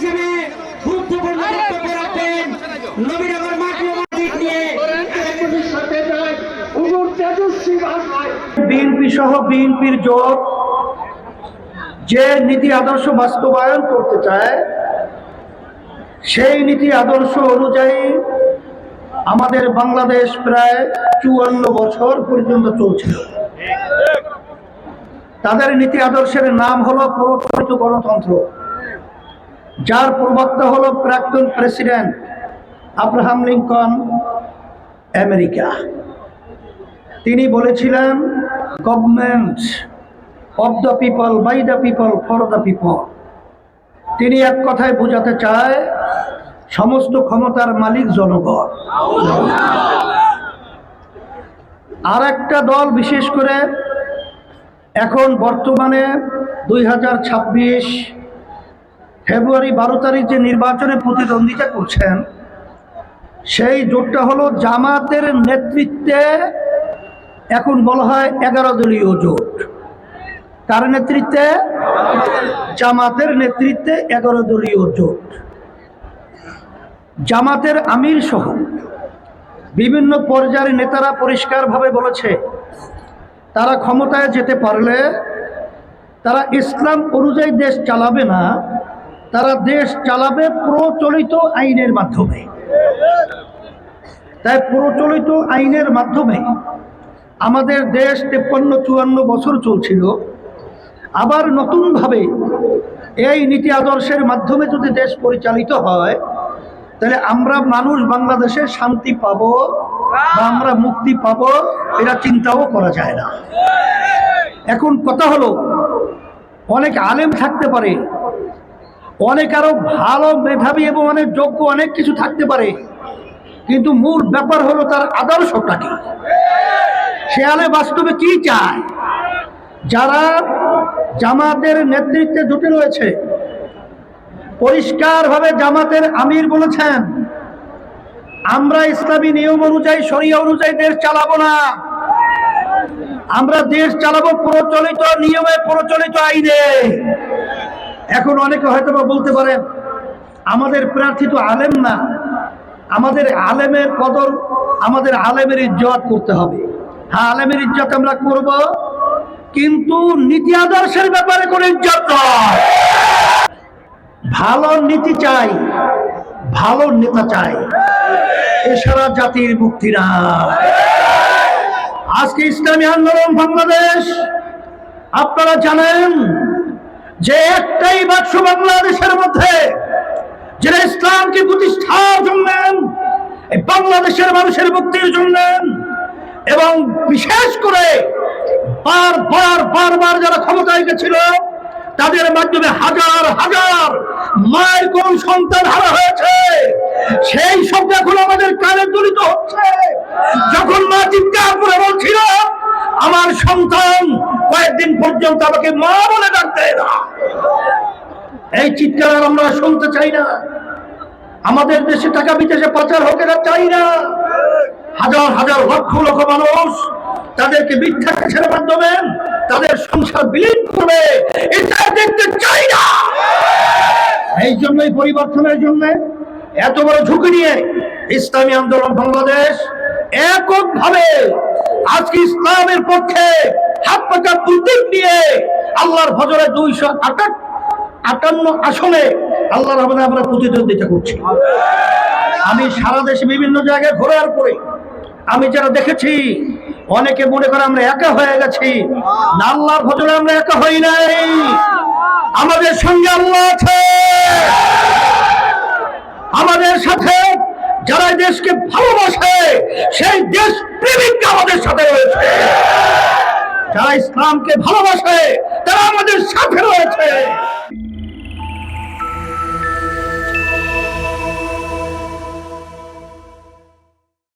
হিসেবে গুরুত্বপূর্ণ বক্তব্য রাখবেন নবীনগর নিয়ে। বিএনপি সহ বিএনপির জোট যে নীতি আদর্শ বাস্তবায়ন করতে চায় সেই নীতি আদর্শ অনুযায়ী আমাদের বাংলাদেশ প্রায় চুয়ান্ন বছর পর্যন্ত চলছিল। তাদের নীতি আদর্শের নাম হলো প্রচলিত গণতন্ত্র। যার প্রবক্তা হলো প্রাক্তন প্রেসিডেন্ট আব্রাহাম লিঙ্কন, আমেরিকা। তিনি বলেছিলেন government of the people by the people for the people তিনি এক কথায় বোঝাতে চায়, সমস্ত ক্ষমতার মালিক জনগণ। আর একটা দল বিশেষ করে এখন বর্তমানে দুই হাজার ছাব্বিশ ফেব্রুয়ারি বারো তারিখ যে নির্বাচনে প্রতিদ্বন্দ্বিতা করছেন, সেই জোটটা হলো জামাতের নেতৃত্বে এখন বলা হয় এগারো দলীয় জোট। কার নেতৃত্বে? জামাতের নেতৃত্বে এগারো দলীয় জোট। জামাতের আমির সহ বিভিন্ন পর্যায়ের নেতারা পরিষ্কারভাবে বলেছে, তারা ক্ষমতায় যেতে পারলে তারা ইসলাম অনুযায়ী দেশ চালাবে না তারা দেশ চালাবে প্রচলিত আইনের মাধ্যমে। তাই প্রচলিত আইনের মাধ্যমে আমাদের দেশ তেপ্পান্ন, চুয়ান্ন বছর চলছিল। আবার নতুনভাবে এই নীতি আদর্শের মাধ্যমে যদি দেশ পরিচালিত হয়, তাহলে আমরা মানুষ বাংলাদেশে শান্তি পাবো বা আমরা মুক্তি পাবো, এটা চিন্তাও করা যায় না। এখন কথা হলো, অনেক আলেম থাকতে পারে অনেক আরও ভালো মেধাবী এবং অনেক যোগ্য অনেক কিছু থাকতে পারে। কিন্তু মূল ব্যাপার হলো তার আদর্শটা কি? আলে বাস্তবে কি চায়? যারা জামাতের নেতৃত্বে জুটে রয়েছে, পরিষ্কারভাবে জামাতের আমির বলেছেন, আমরা ইসলামী নিয়ম অনুযায়ী, শরিয়া অনুযায়ী দেশ চালাবো না। আমরা দেশ চালাবো প্রচলিত নিয়মে প্রচলিত আইনে। এখন অনেকে হয়তো বলতে পারেন আমাদের প্রার্থী তো আলেম না। আমাদের আলেমের কদর, আমাদের আলেমের ইজ্জত করতে হবে। হ্যাঁ আলেমের ইজ্জত আমরা করব, কিন্তু নীতি আদর্শের ব্যাপারে কোনো ইজ্জত ভালো নীতি চাই, ভালো নেতা চাই। এছাড়া জাতির মুক্তি না। আজকে ইসলামী আন্দোলন বাংলাদেশ, আপনারা জানেন যে একটাই বাক্স বাংলাদেশের মধ্যে যেটা ইসলামকে প্রতিষ্ঠার জন্য বাংলাদেশের মানুষের মুক্তির জন্য এবং বিশেষ করে বারবার বারবার যারা ক্ষমতায় গেছিল, তাদের মাধ্যমে হাজার হাজার মায়ের কোন সন্তান হারা হয়েছে? সেই শব্দ এখন আমাদের কানে দলিত হচ্ছে। যখন মা চিৎকার করে বলছিল, আমার সন্তান কয়েকদিন পর্যন্ত আমাকে মা এই চিৎকার আমরা শুনতে চাই না। আমাদের দেশে টাকা বিদেশে পাচার হোক এরা চাই না। হাজার হাজার লক্ষ লক্ষ মানুষ তাদেরকে মিথ্যা কেসের মাধ্যমে তাদের সংসার বিলীন করবে। এটা দেখতে চাই না। এই জন্যই পরিবর্তনের জন্য এত বড় ঝুঁকি নিয়ে ইসলামী আন্দোলন বাংলাদেশ এককভাবে আজকে ইসলামের পক্ষে হাত পাকা প্রতীক নিয়ে আল্লাহর ফজরে দুইশো আটান্ন আটান্ন আসনে আল্লাহ রহমানে আমরা প্রতিদ্বন্দ্বিতা করছি। আমি সারা দেশে বিভিন্ন জায়গায় ঘোরার পরে আমি যারা দেখেছি, অনেকে মনে করে আমরা একা হয়ে গেছি। না, আল্লাহর ভজনে আমরা একা হই নাই। আমাদের সঙ্গে আল্লাহ আছে। আমাদের সাথে যারা দেশকে ভালোবাসে, সেই দেশ প্রেমিক আমাদের সাথে রয়েছে। যারা ইসলামকে ভালোবাসে তারা